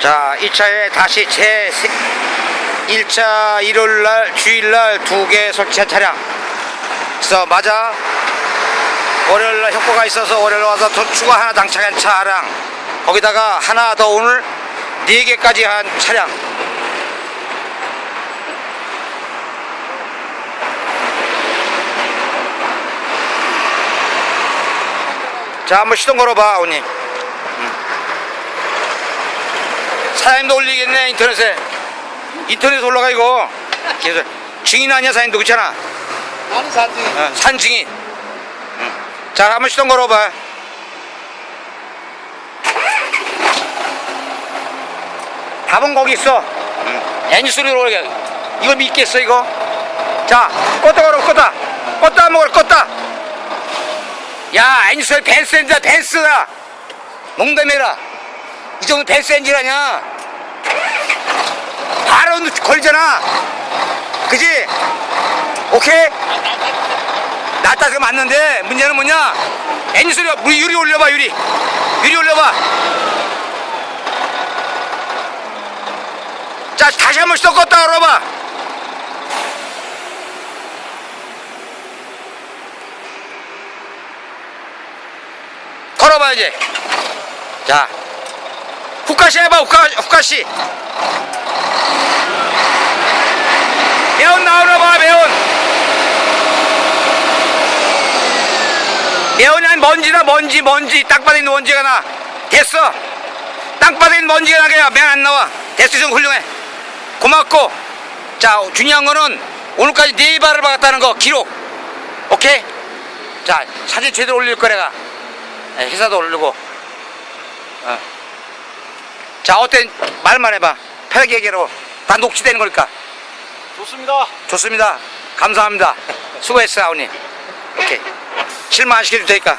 자, 2차에 다시 제 1차 일요일날, 주일날 두 개 설치한 차량. 그래서 맞아. 월요일날 협고가 있어서 월요일 와서 더 추가 하나 장착한 차량. 거기다가 하나 더 오늘 네 개까지 한 차량. 자, 한번 시동 걸어봐, 아버님. 사장님도 올리겠네 인터넷에. 인터넷에 올라가 이거. 그래서 증인 아니야 사장님도. 그렇잖아. 나는 산증이. 어, 산 증인. 응. 자 한번 시동 걸어봐. 답은 거기 있어. 응. 애니 소리로 오게. 이걸 믿겠어 이거? 자 껐다 걸어 껐다. 껐다 한번 걸어 껐다. 야 애니 소리 벤스 엔진이다 벤스다 농담해라. 이 정도 벤스 엔진 바로 걸리잖아. 그지? 오케이? 낫다 그 맞는데? 문제는 뭐냐? 엔진 소리가 우리 유리 올려봐 유리. 유리 올려봐. 자 다시 한 번씩 더 껐다 걸어봐. 걸어봐 이제 자. 후카시 해봐 후카, 후카시 매운 나오나 봐 매운 매운이 아니 먼지나 먼지 먼지. 땅바닥에 있는 먼지가 나. 됐어. 땅바닥에 있는 먼지가 나게 매안 나와. 됐어. 좀 훌륭해. 고맙고. 자 중요한 거는 오늘까지 네 발을 박았다는 거 기록. 오케이? 자 사진 제대로 올릴 거 내가 네, 회사도 올리고. 어. 자 어때? 말만 해봐. 편하게 얘기하라고. 다 녹취되는 거니까. 좋습니다. 좋습니다. 감사합니다. 수고했어 아우님 오케이. 실망 안 시켜도 되니까